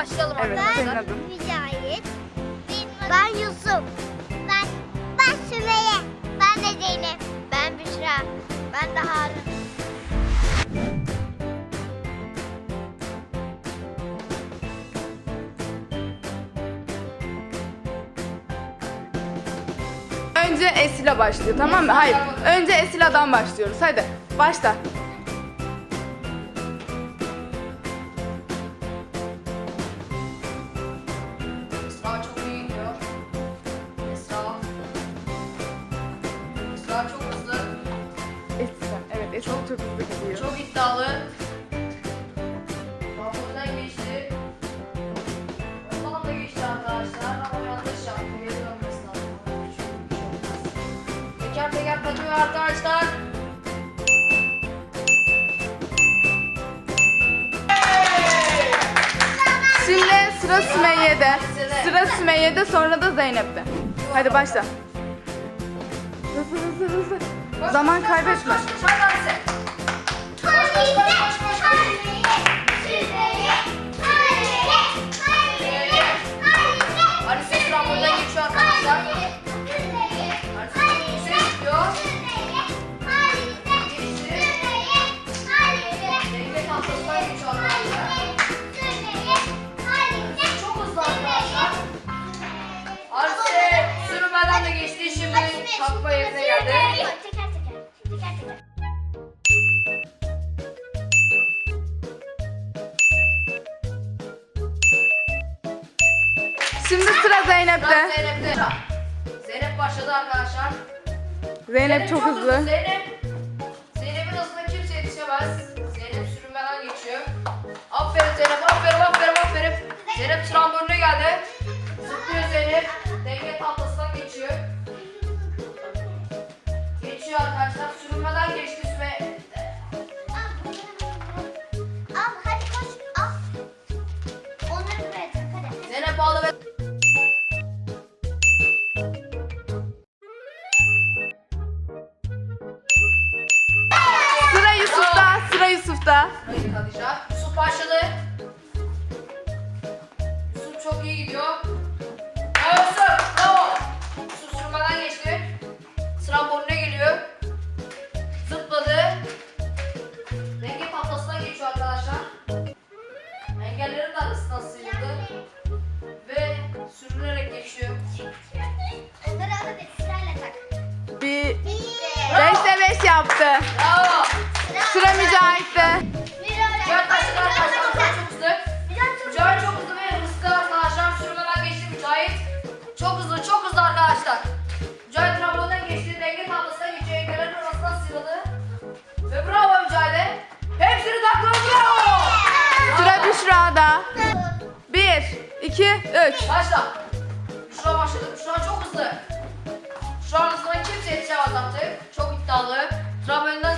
başlayalım Evet, arkadaşlar. Ben. Mücahit. Ben Yusuf. Ben ben Sümeyye. Ben de Zeynep. Ben Büşra. Ben de Harun. Önce Esila başlıyor tamam mı? Hayır. Önce Esila'dan başlıyoruz. Hadi başla. Hızlı gidiyor. Çok iddialı. Ramazan geçti. Ondan da geçti arkadaşlar ama yanlış yaptı. Geri dönmesi lazım. Küçük bir olmaz. Teker teker takıyor arkadaşlar. Şimdi sıra Sümeyye'de. Sıra Sümeyye'de sonra da Zeynep'te. Hadi başla. Hızlı hızlı hızlı. Koş, Zaman koş, kaybetme. Koş koş koş hadi hadi sen. Zeynep çok hızlı. Zeynep. Zeynep'in hızına kimse yetişemez. Zeynep sürünmeden geçiyor. Aferin Zeynep, aferin, aferin, aferin. Zeynep tramboline geldi. Zıplıyor Zeynep. Denge tahtasından Hayır Kadişa. Yusuf başladı. Yusuf çok iyi gidiyor. Bravo Yusuf. Bravo. Yusuf sürmeden geçti. Tramboline geliyor. Zıpladı. Denge tahtasına geçiyor arkadaşlar. Engellerin de arasından sıyrıldı. Ve sürünerek geçiyor. Onları al hadi sırayla tak. Bir beşte beş yaptı. Bravo. Sıra. Mücahit Sıra Büşra'da. Bir, iki, üç. Başla. Büşra başladı. Büşra çok hızlı. Büşra'nın hızına kimse yetişemez artık. Çok iddialı. Trambolden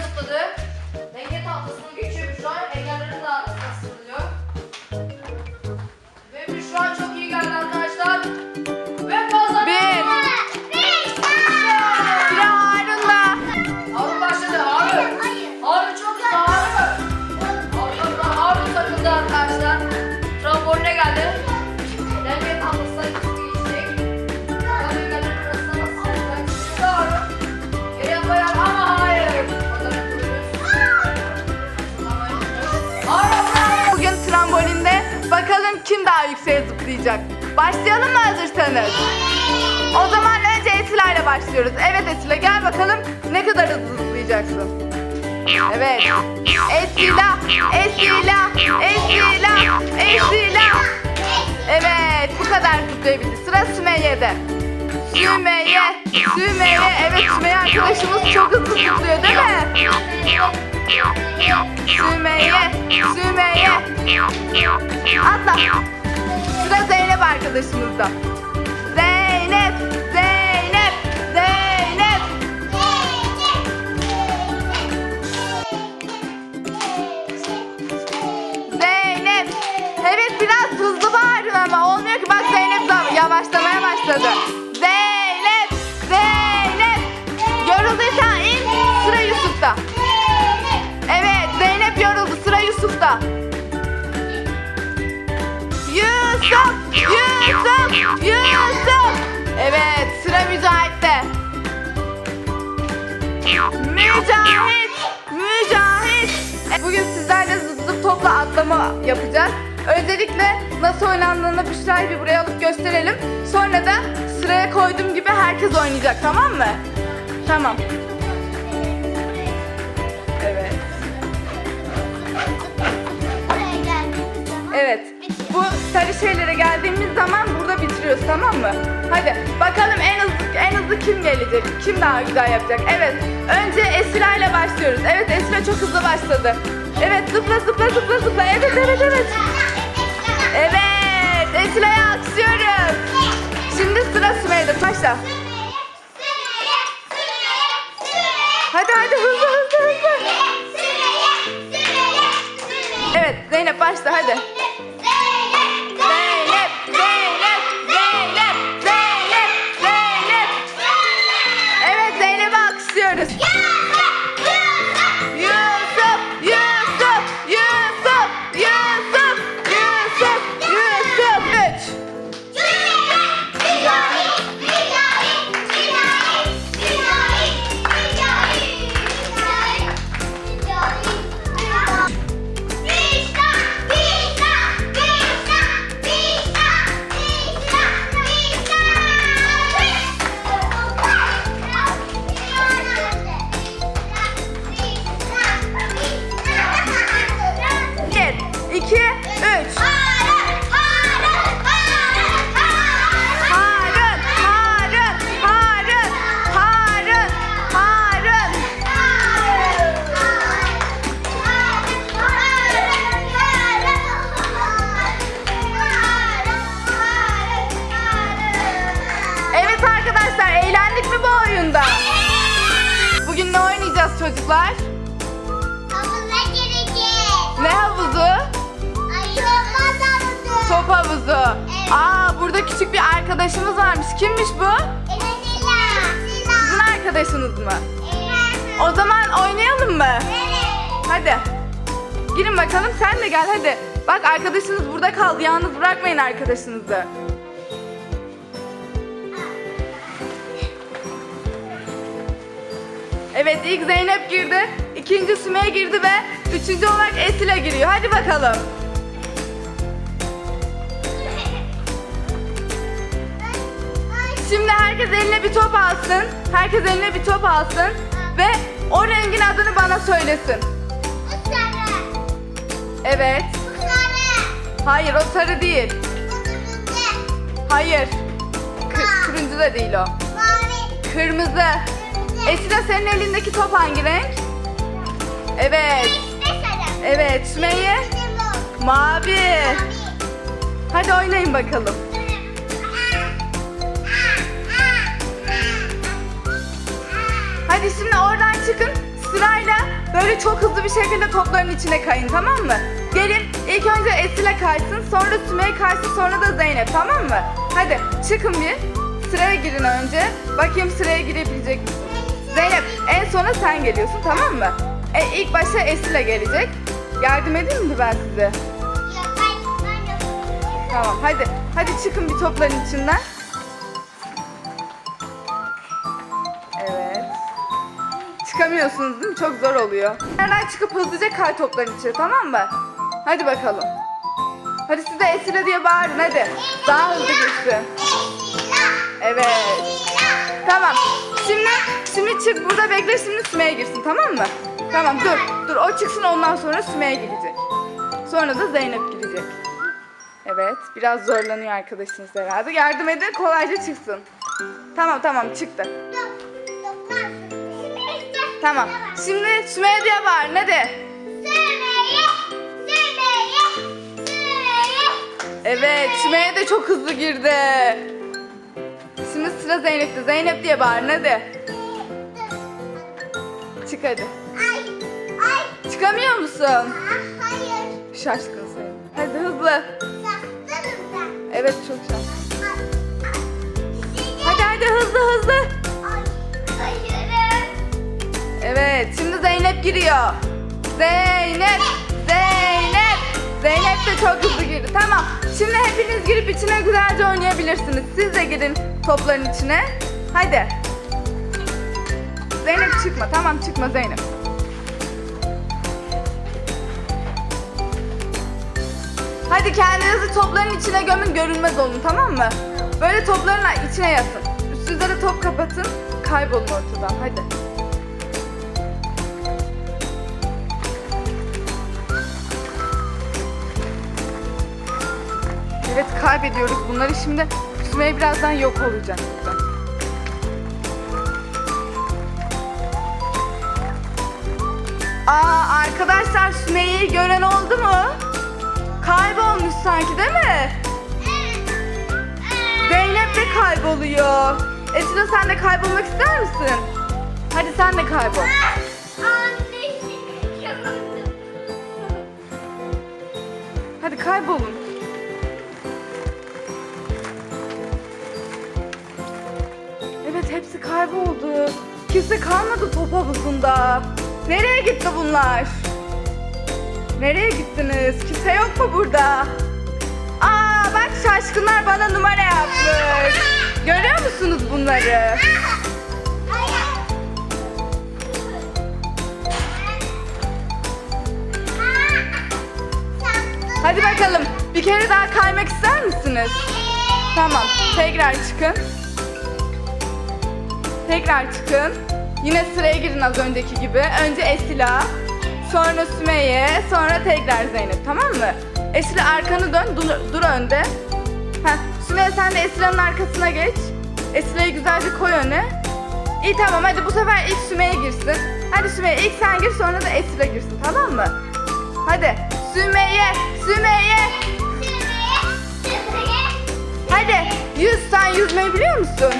zıplayacak. Başlayalım mı hazırsanız? O zaman önce Esila ile başlıyoruz. Evet Esila gel bakalım ne kadar hızlı zıplayacaksın. Evet. Esila, Esila, Esila, Esila. Evet bu kadar zıplayabildi. Sıra Sümeyye'de. Sümeyye, Sümeyye. Evet Sümeyye arkadaşımız çok hızlı zıplıyor değil mi? Sümeyye, Sümeyye. Atla. Sıra Zeynep arkadaşımızda. Zeynep, Mücahit, Mücahit. Bugün sizlerle zıp zıp topla atlama yapacağız. Öncelikle nasıl oynandığını Büşra'yı bir buraya alıp gösterelim. Sonra da sıraya koyduğum gibi herkes oynayacak tamam mı? Tamam. Sarı şeylere geldiğimiz zaman burada bitiriyoruz tamam mı? Hadi bakalım en hızlı en hızlı kim gelecek? Kim daha güzel yapacak? Evet. Önce Esra ile başlıyoruz. Evet Esra çok hızlı başladı. Evet zıpla zıpla zıpla zıpla. Evet evet evet. Evet. Esra'ya alkışlıyoruz. Şimdi sıra Sümeyye'de. Başla. Hadi hadi hızlı hızlı hızlı. Evet Zeynep başla hadi. Aa burada küçük bir arkadaşımız varmış. Kimmiş bu? Sila. Sizin arkadaşınız mı? Evet. O zaman oynayalım mı? Evet. Hadi. Girin bakalım sen de gel hadi. Bak arkadaşınız burada kaldı. Yalnız bırakmayın arkadaşınızı. Evet ilk Zeynep girdi. ikinci Sümeyye girdi ve üçüncü olarak Esile giriyor. Hadi bakalım. Şimdi herkes eline bir top alsın. Herkes eline bir top alsın. Ve o rengin adını bana söylesin. Bu sarı. Evet. Bu sarı. Hayır o sarı değil. Bu kırmızı. Hayır. Kı- turuncu da değil o. Mavi. Kırmızı. Kırmızı. Esra senin elindeki top hangi renk? Evet. İşte sarı. Evet. Sümeyye? Mavi. Mavi. Hadi oynayın bakalım. Hadi şimdi oradan çıkın. Sırayla böyle çok hızlı bir şekilde topların içine kayın tamam mı? Gelin ilk önce Esile kaysın, sonra Sümeyye kaysın, sonra da Zeynep tamam mı? Hadi çıkın bir. Sıraya girin önce. Bakayım sıraya girebilecek misin? Zeynep en sona sen geliyorsun tamam mı? E, ilk başta Esile gelecek. Yardım edeyim mi ben size? Tamam hadi. Hadi çıkın bir topların içinden. Çıkamıyorsunuz değil mi? Çok zor oluyor. Nereden çıkıp hızlıca kay topların içine tamam mı? Hadi bakalım. Hadi siz de Esile diye bağırın hadi. Daha hızlı gitsin. Evet. Tamam. Şimdi şimdi çık burada bekle şimdi Sümeyye girsin tamam mı? Tamam dur. Dur o çıksın ondan sonra Sümeyye girecek. Sonra da Zeynep girecek. Evet biraz zorlanıyor arkadaşınız herhalde. Yardım edin kolayca çıksın. Tamam tamam çıktı. Tamam. Şimdi Sümeyye bağır ne de? Evet Sümeyye de çok hızlı girdi. Şimdi sıra Zeynep'te. Zeynep diye bağır ne de? Çık hadi. Çıkamıyor musun? Şaşkınsın. Hadi hızlı. Evet çok şaşkın. Hadi hadi hızlı hızlı. Giriyor. Zeynep, Zeynep, Zeynep de çok hızlı girdi. Tamam. Şimdi hepiniz girip içine güzelce oynayabilirsiniz. Siz de girin topların içine. Hadi. Zeynep çıkma. Tamam çıkma Zeynep. Hadi kendinizi topların içine gömün görünmez olun tamam mı? Böyle topların içine yatın. Üstünüze de top kapatın. Kaybolun ortadan hadi. Evet kaybediyoruz bunları şimdi. Sümeyye birazdan yok olacak. Aa arkadaşlar Sümeyye'yi gören oldu mu? Kaybolmuş sanki değil mi? Zeynep de kayboluyor. Esra sen de kaybolmak ister misin? Hadi sen de kaybol. Hadi kaybolun. Hepsi kayboldu. Kimse kalmadı top havuzunda. Nereye gitti bunlar? Nereye gittiniz? Kimse yok mu burada? Aa bak şaşkınlar bana numara yapmış. Görüyor musunuz bunları? Hadi bakalım. Bir kere daha kaymak ister misiniz? Tamam. Tekrar çıkın. Tekrar çıkın. Yine sıraya girin az önceki gibi. Önce Esila, sonra Sümeyye, sonra tekrar Zeynep tamam mı? Esila arkanı dön, dur, dur önde. Heh, Sümeyye sen de Esila'nın arkasına geç. Esila'yı güzelce koy öne. İyi tamam hadi bu sefer ilk Sümeyye girsin. Hadi Sümeyye ilk sen gir sonra da Esila girsin tamam mı? Hadi Sümeyye, Sümeyye. Hadi yüz sen yüzmeyi biliyor musun?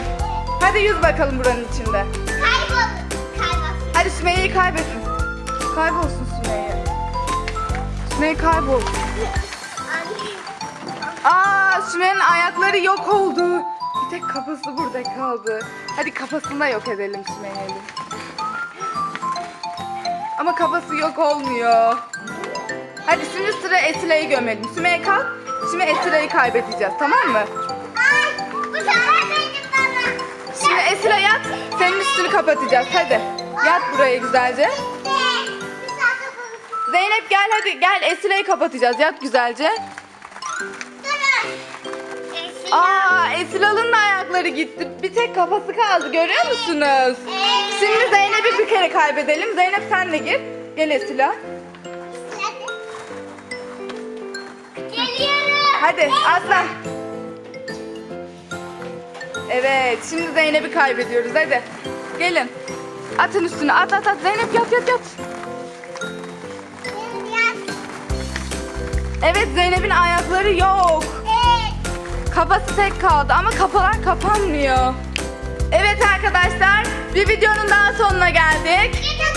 Hadi yüz bakalım buranın içinde. Hadi Sümeyye'yi kaybetsin. Kaybolsun Sümeyye. Sümeyye kaybolsun. Aa Sümeyye'nin ayakları yok oldu. Bir tek kafası burada kaldı. Hadi kafasını da yok edelim Sümeyye'nin. Ama kafası yok olmuyor. Hadi şimdi sıra Esile'yi gömelim. Sümeyye kalk. Şimdi Esile'yi kaybedeceğiz tamam mı? Esile yat. Senin üstünü kapatacağız. Hadi. Yat buraya güzelce. Zeynep gel hadi gel Esile'yi kapatacağız. Yat güzelce. Aa Esile'nin de ayakları gitti. Bir tek kafası kaldı. Görüyor musunuz? Şimdi Zeynep'i bir kere kaybedelim. Zeynep sen de gir. Gel Esila. Geliyorum. Hadi aslan. Evet şimdi Zeynep'i kaybediyoruz hadi. Gelin. Atın üstüne at at at. Zeynep yat yat yat. Evet Zeynep'in ayakları yok. Kafası tek kaldı ama kafalar kapanmıyor. Evet arkadaşlar bir videonun daha sonuna geldik. Gel